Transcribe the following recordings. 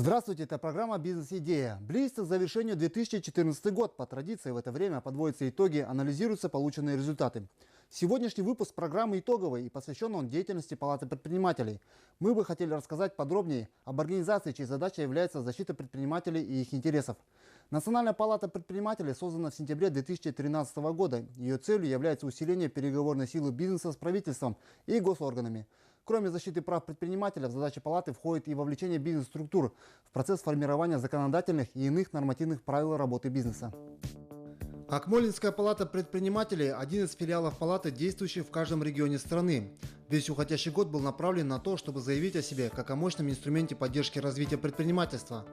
Здравствуйте, это программа «Бизнес-идея». Близится к завершению 2014 год. По традиции в это время подводятся итоги, анализируются полученные результаты. Сегодняшний выпуск программы итоговый и посвящен он деятельности Палаты предпринимателей. Мы бы хотели рассказать подробнее об организации, чьей задачей является защита предпринимателей и их интересов. Национальная палата предпринимателей создана в сентябре 2013 года. Ее целью является усиление переговорной силы бизнеса с правительством и госорганами. Кроме защиты прав предпринимателя, в задачи палаты входит и вовлечение бизнес-структур в процесс формирования законодательных и иных нормативных правил работы бизнеса. Акмолинская палата предпринимателей – один из филиалов палаты, действующих в каждом регионе страны. Весь уходящий год был направлен на то, чтобы заявить о себе как о мощном инструменте поддержки развития предпринимательства.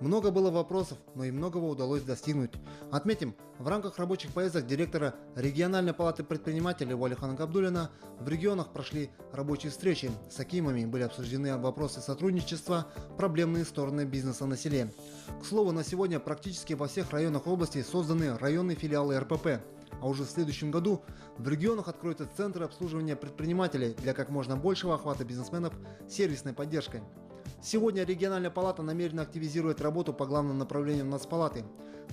Много было вопросов, но и многого удалось достигнуть. Отметим, в рамках рабочих поездок директора региональной палаты предпринимателей Валихана Габдулина в регионах прошли рабочие встречи. С Акимами были обсуждены вопросы сотрудничества, проблемные стороны бизнеса на селе. К слову, на сегодня практически во всех районах области созданы районные филиалы РПП. А уже в следующем году в регионах откроются центры обслуживания предпринимателей для как можно большего охвата бизнесменов сервисной поддержкой. Сегодня региональная палата намерена активизировать работу по главным направлениям Нацпалаты.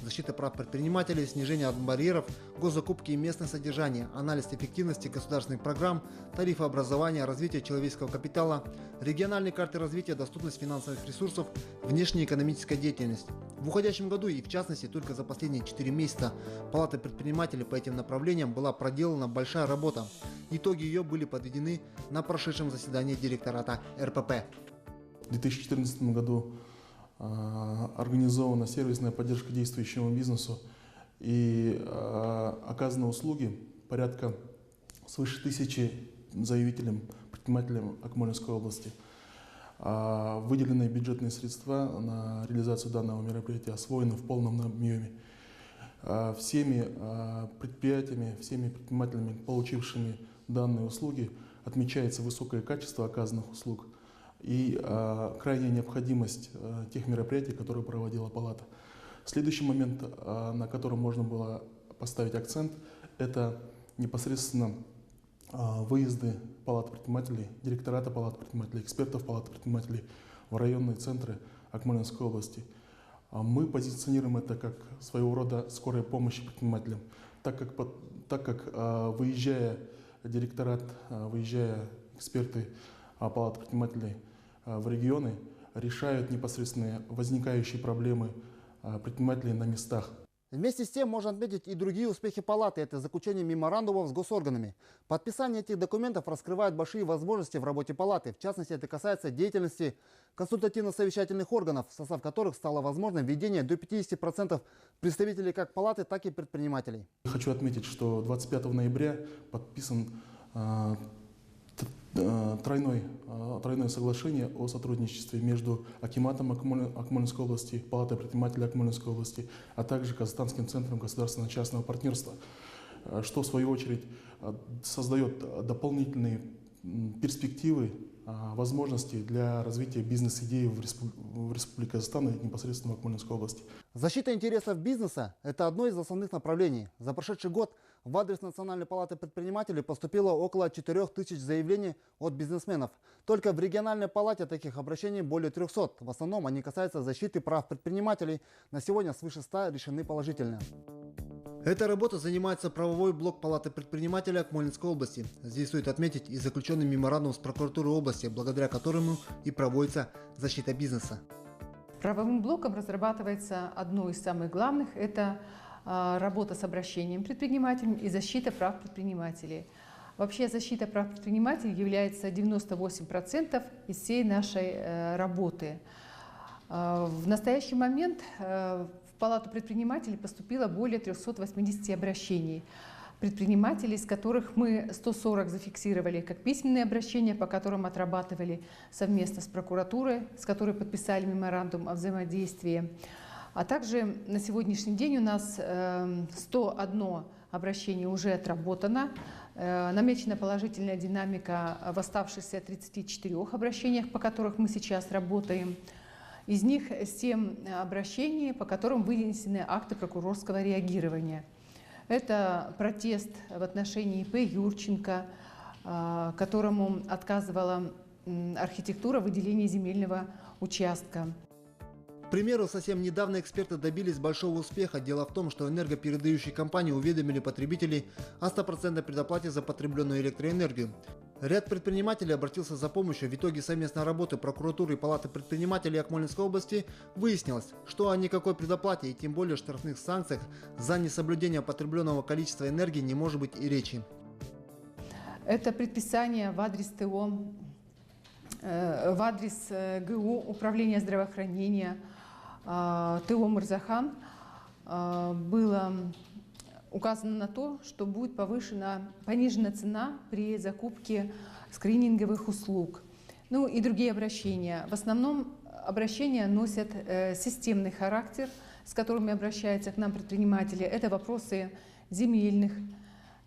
Защита прав предпринимателей, снижение барьеров, госзакупки и местное содержание, анализ эффективности государственных программ, тарифы образования, развитие человеческого капитала, региональные карты развития, доступность финансовых ресурсов, внешняя экономическая деятельность. В уходящем году и в частности только за последние 4 месяца Палаты предпринимателей по этим направлениям была проделана большая работа. Итоги ее были подведены на прошедшем заседании директората РПП. В 2014 году а, организована сервисная поддержка действующему бизнесу и а, оказаны услуги порядка свыше тысячи заявителям, предпринимателям Акмолинской области. А, выделенные бюджетные средства на реализацию данного мероприятия освоены в полном объеме. Всеми предприятиями, всеми предпринимателями, получившими данные услуги, отмечается высокое качество оказанных услуг – и э, крайняя необходимость э, тех мероприятий, которые проводила палата. Следующий момент, э, на котором можно было поставить акцент, это непосредственно э, выезды палат предпринимателей, директората палат предпринимателей, экспертов палат предпринимателей в районные центры Акмолинской области. Мы позиционируем это как своего рода скорая помощь предпринимателям, так как, так как выезжая директорат, выезжая эксперты палат предпринимателей в регионы, решают непосредственно возникающие проблемы предпринимателей на местах. Вместе с тем можно отметить и другие успехи палаты. Это заключение меморандумов с госорганами. Подписание этих документов раскрывает большие возможности в работе палаты. В частности, это касается деятельности консультативно-совещательных органов, в состав которых стало возможным введение до 50% представителей как палаты, так и предпринимателей. Хочу отметить, что 25 ноября подписан Э, тройной, э, тройное соглашение о сотрудничестве между Акиматом Акмолинской области, Палатой предпринимателей Акмолинской области, а также Казахстанским центром государственно-частного партнерства, э, что в свою очередь создает дополнительные перспективы, возможности для развития бизнес-идеи в, в Республике Казахстан и непосредственно в Акмолинской области. Защита интересов бизнеса – это одно из основных направлений. За прошедший год в адрес Национальной палаты предпринимателей поступило около 4 тысяч заявлений от бизнесменов. Только в региональной палате таких обращений более 300. В основном они касаются защиты прав предпринимателей. На сегодня свыше 100 решены положительно. Эта работа занимается правовой блок Палаты предпринимателей Акмолинской области. Здесь стоит отметить и заключенный меморандум с прокуратурой области, благодаря которому и проводится защита бизнеса. Правовым блоком разрабатывается одно из самых главных – это работа с обращением предпринимателям и защита прав предпринимателей. Вообще защита прав предпринимателей является 98% из всей нашей э, работы. А, в настоящий момент э, в Палату предпринимателей поступило более 380 обращений предпринимателей, из которых мы 140 зафиксировали как письменные обращения, по которым отрабатывали совместно с прокуратурой, с которой подписали меморандум о взаимодействии. А также на сегодняшний день у нас 101 эм, обращение уже отработано. Э, намечена положительная динамика в оставшихся 34 обращениях, по которым мы сейчас работаем. Из них 7 обращений, по которым вынесены акты прокурорского реагирования. Это протест в отношении П. Юрченко, э, которому отказывала архитектура выделения земельного участка. К примеру, совсем недавно эксперты добились большого успеха. Дело в том, что энергопередающие компании уведомили потребителей о стопроцентной предоплате за потребленную электроэнергию. Ряд предпринимателей обратился за помощью. В итоге совместной работы прокуратуры и палаты предпринимателей Акмолинской области выяснилось, что о никакой предоплате и тем более штрафных санкциях за несоблюдение потребленного количества энергии не может быть и речи. Это предписание в адрес ТО, э, в адрес э, ГУ Управления здравоохранения ТО Мурзахан э, было указано на то, что будет повышена, понижена цена при закупке скрининговых услуг. Ну и другие обращения. В основном обращения носят э, системный характер, с которыми обращаются к нам предприниматели. Это вопросы земельных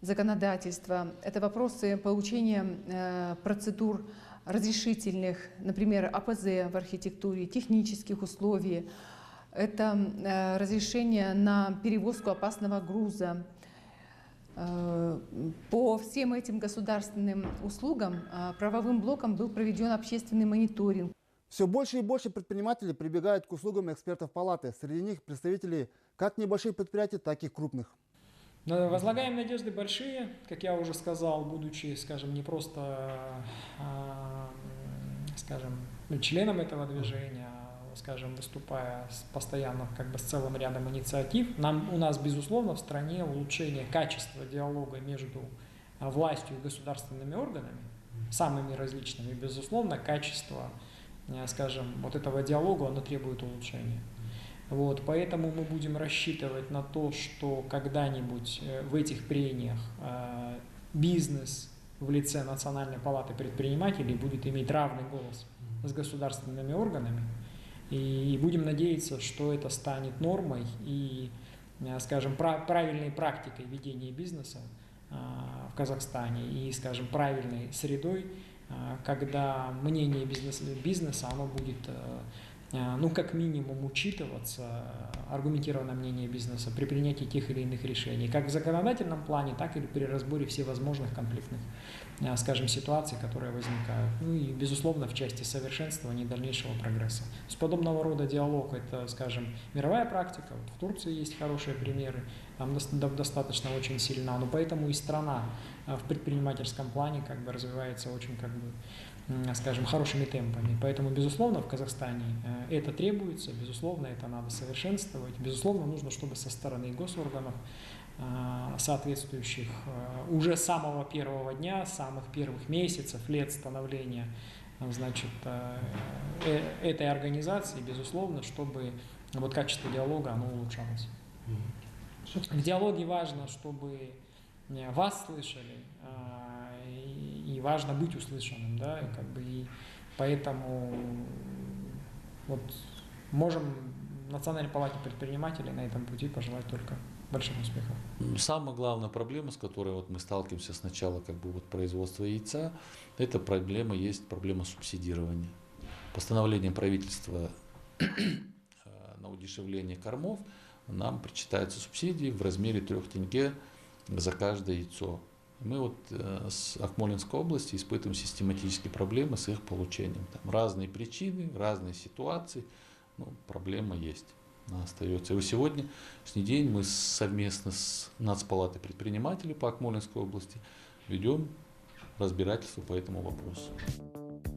законодательства, это вопросы получения э, процедур разрешительных, например, АПЗ в архитектуре, технических условий, это э, разрешение на перевозку опасного груза. Э, По всем этим государственным услугам э, правовым блоком был проведен общественный мониторинг. Все больше и больше предпринимателей прибегают к услугам экспертов палаты. Среди них представители как небольших предприятий, так и крупных. Но Возлагаем надежды большие, как я уже сказал, будучи, скажем, не просто, а, скажем, ну, членом этого движения, а, скажем, выступая постоянно как бы с целым рядом инициатив, нам, у нас, безусловно, в стране улучшение качества диалога между а, властью и государственными органами, самыми различными, безусловно, качество, скажем, вот этого диалога, оно требует улучшения. Вот, поэтому мы будем рассчитывать на то, что когда-нибудь э, в этих прениях э, бизнес в лице Национальной палаты предпринимателей будет иметь равный голос с государственными органами. И будем надеяться, что это станет нормой и, э, скажем, пра- правильной практикой ведения бизнеса в Казахстане и, скажем, правильной средой, когда мнение бизнеса, бизнеса оно будет ну, как минимум, учитываться э, аргументированное мнение бизнеса при принятии тех или иных решений, как в законодательном плане, так и при разборе всевозможных конфликтных, э, скажем, ситуаций, которые возникают. Ну и, безусловно, в части совершенствования и дальнейшего прогресса. С подобного рода диалог – это, скажем, мировая практика. Вот в Турции есть хорошие примеры, там дос- до- достаточно очень сильна, но поэтому и страна э, в предпринимательском плане как бы развивается очень как бы скажем, хорошими темпами. Поэтому, безусловно, в Казахстане э, это требуется, безусловно, это надо совершенствовать. Безусловно, нужно, чтобы со стороны госорганов э, соответствующих э, уже самого первого дня, самых первых месяцев, лет становления значит, этой организации, безусловно, чтобы вот качество диалога оно улучшалось. В диалоге важно, чтобы вас слышали, важно быть услышанным, да, и как бы и поэтому вот можем Национальной палате предпринимателей на этом пути пожелать только больших успехов. Самая главная проблема, с которой вот мы сталкиваемся сначала как бы вот производства яйца, это проблема есть проблема субсидирования. Постановлением правительства э, на удешевление кормов нам причитаются субсидии в размере 3 тенге за каждое яйцо. Мы вот э, с Акмолинской области испытываем систематические проблемы с их получением. Там разные причины, разные ситуации, но проблема есть, она остается. И вот сегодня сегодняшний день мы совместно с Нацпалатой предпринимателей по Акмолинской области ведем разбирательство по этому вопросу.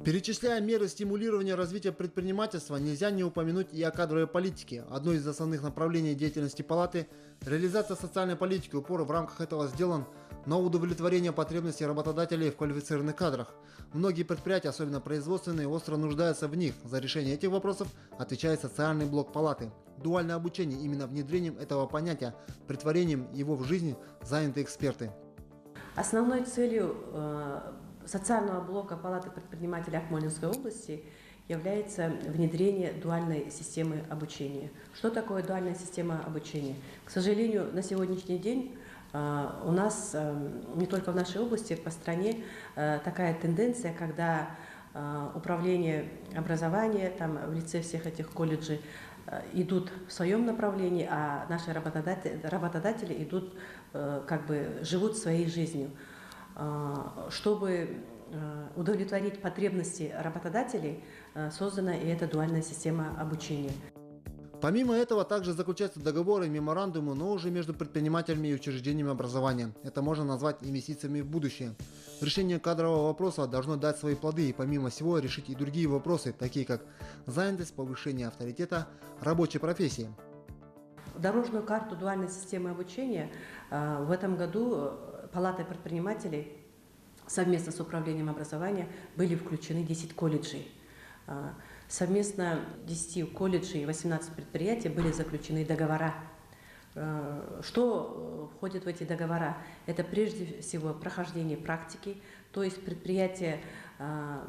Перечисляя меры стимулирования развития предпринимательства, нельзя не упомянуть и о кадровой политике. Одно из основных направлений деятельности палаты – реализация социальной политики. Упор в рамках этого сделан на удовлетворение потребностей работодателей в квалифицированных кадрах. Многие предприятия, особенно производственные, остро нуждаются в них. За решение этих вопросов отвечает социальный блок палаты. Дуальное обучение именно внедрением этого понятия, притворением его в жизнь заняты эксперты. Основной целью э, социального блока Палаты предпринимателей Акмолинской области является внедрение дуальной системы обучения. Что такое дуальная система обучения? К сожалению, на сегодняшний день э, у нас, э, не только в нашей области, по стране, э, такая тенденция, когда управление образования там, в лице всех этих колледжей идут в своем направлении, а наши работодатели, работодатели идут, как бы живут своей жизнью. А, Чтобы э, удовлетворить потребности работодателей, э, создана и эта дуальная система обучения. Помимо этого, также заключаются договоры и меморандумы, но уже между предпринимателями и учреждениями образования. Это можно назвать инвестициями в будущее. Решение кадрового вопроса должно дать свои плоды и помимо всего решить и другие вопросы, такие как занятость, повышение авторитета, рабочей профессии. Дорожную карту дуальной системы обучения э, в этом году Палатой предпринимателей совместно с Управлением образования были включены 10 колледжей. Э, Совместно 10 колледжей и 18 предприятий были заключены договора. Э, Что э, входит в эти договора? Это прежде всего прохождение практики, то есть предприятие э,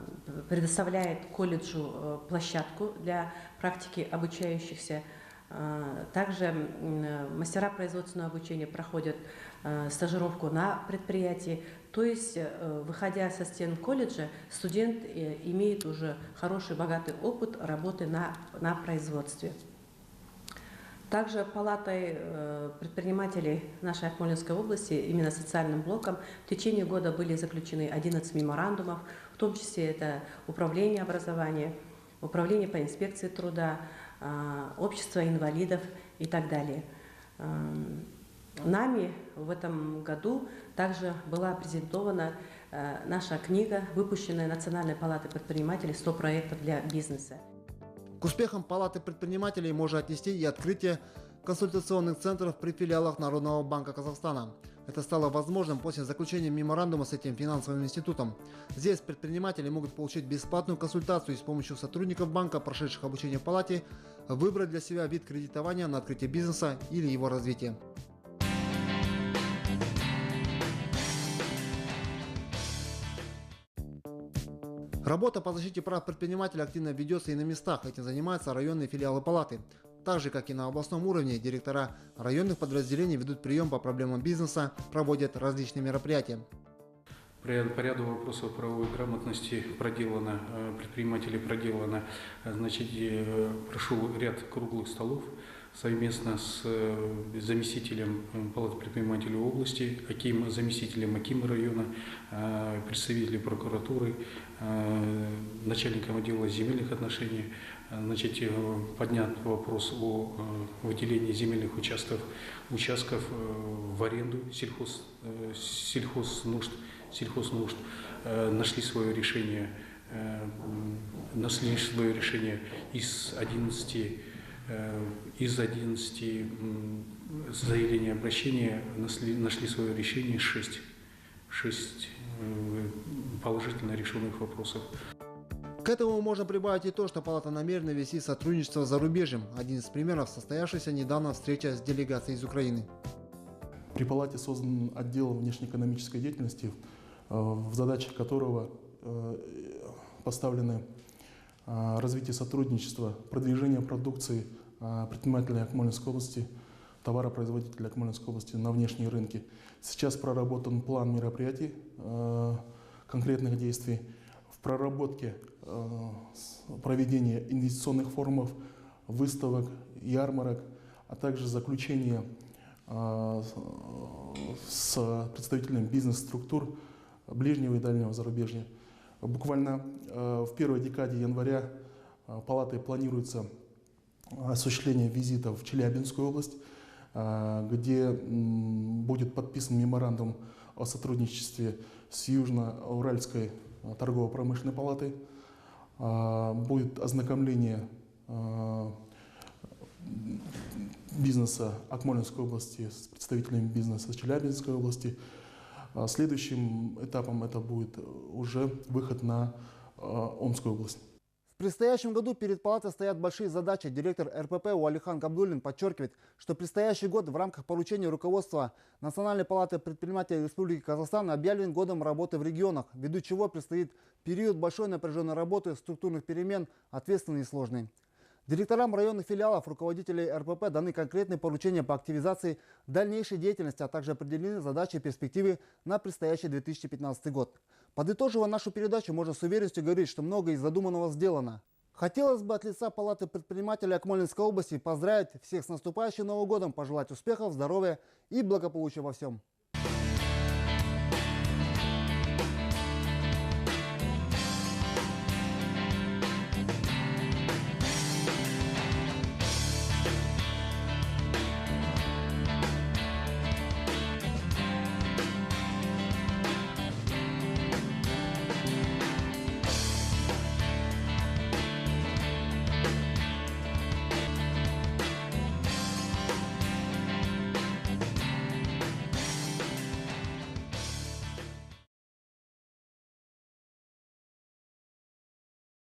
предоставляет колледжу э, площадку для практики обучающихся. Э, Также э, мастера производственного обучения проходят э, стажировку на предприятии. То есть, э, выходя со стен колледжа, студент имеет уже хороший, богатый опыт работы на, на производстве. Также Палатой предпринимателей нашей Акмолинской области, именно социальным блоком, в течение года были заключены 11 меморандумов, в том числе это Управление образования, Управление по инспекции труда, Общество инвалидов и так далее. Эм, Нами в этом году также была презентована э, наша книга, выпущенная Национальной палатой предпринимателей «100 проектов для бизнеса». К успехам Палаты предпринимателей можно отнести и открытие консультационных центров при филиалах Народного банка Казахстана. Это стало возможным после заключения меморандума с этим финансовым институтом. Здесь предприниматели могут получить бесплатную консультацию и с помощью сотрудников банка, прошедших обучение в палате, выбрать для себя вид кредитования на открытие бизнеса или его развитие. Работа по защите прав предпринимателя активно ведется и на местах. Этим занимаются районные филиалы палаты. Так же, как и на областном уровне, директора районных подразделений ведут прием по проблемам бизнеса, проводят различные мероприятия. По ряду- вопросов правовой грамотности проделано, э, предпринимателей проделано, значит, э, прошел ряд круглых столов совместно с э, заместителем э, Палаты предпринимателей области, Аким, заместителем Акима района, э, представителем прокуратуры, начальником отдела земельных отношений, значит, поднят вопрос о выделении земельных участков, участков в аренду сельхоз, сельхознужд, сельхознужд. Нашли свое решение, нашли свое решение из 11, э, из 11 м, заявлений обращения, нашли, свое решение 6, 6 положительно решенных вопросов. К этому можно прибавить и то, что Палата намерена вести сотрудничество с зарубежьем. Один из примеров – состоявшаяся недавно встреча с делегацией из Украины. При палате создан отдел внешнеэкономической деятельности, э, в задачах которого э, поставлены э, развитие сотрудничества, продвижение продукции э, предпринимателей Акмолинской области, товаропроизводителей Акмолинской области на внешние рынки. Сейчас проработан план мероприятий, э, конкретных действий. В проработке проведение инвестиционных форумов, выставок, ярмарок, а также заключение а, с представителями бизнес-структур ближнего и дальнего зарубежья. Буквально э, в первой декаде января э, палатой планируется осуществление визита в Челябинскую область, э, где будет подписан меморандум о сотрудничестве с Южно-Уральской э, торгово-промышленной палатой. Будет ознакомление э, бизнеса Акмолинской области с представителями бизнеса Челябинской области. А Следующим этапом это будет уже выход на э, Омскую область. В предстоящем году перед палатой стоят большие задачи. Директор РПП Уалихан Габдуллин подчеркивает, что предстоящий год в рамках поручения руководства Национальной палаты предпринимателей Республики Казахстан объявлен годом работы в регионах, ввиду чего предстоит период большой напряженной работы, структурных перемен, ответственный и сложный. Директорам районных филиалов, руководителей РПП даны конкретные поручения по активизации дальнейшей деятельности, а также определены задачи и перспективы на предстоящий 2015 год. Подытоживая нашу передачу, можно с уверенностью говорить, что многое из задуманного сделано. Хотелось бы от лица Палаты предпринимателей Акмолинской области поздравить всех с наступающим Новым годом, пожелать успехов, здоровья и благополучия во всем.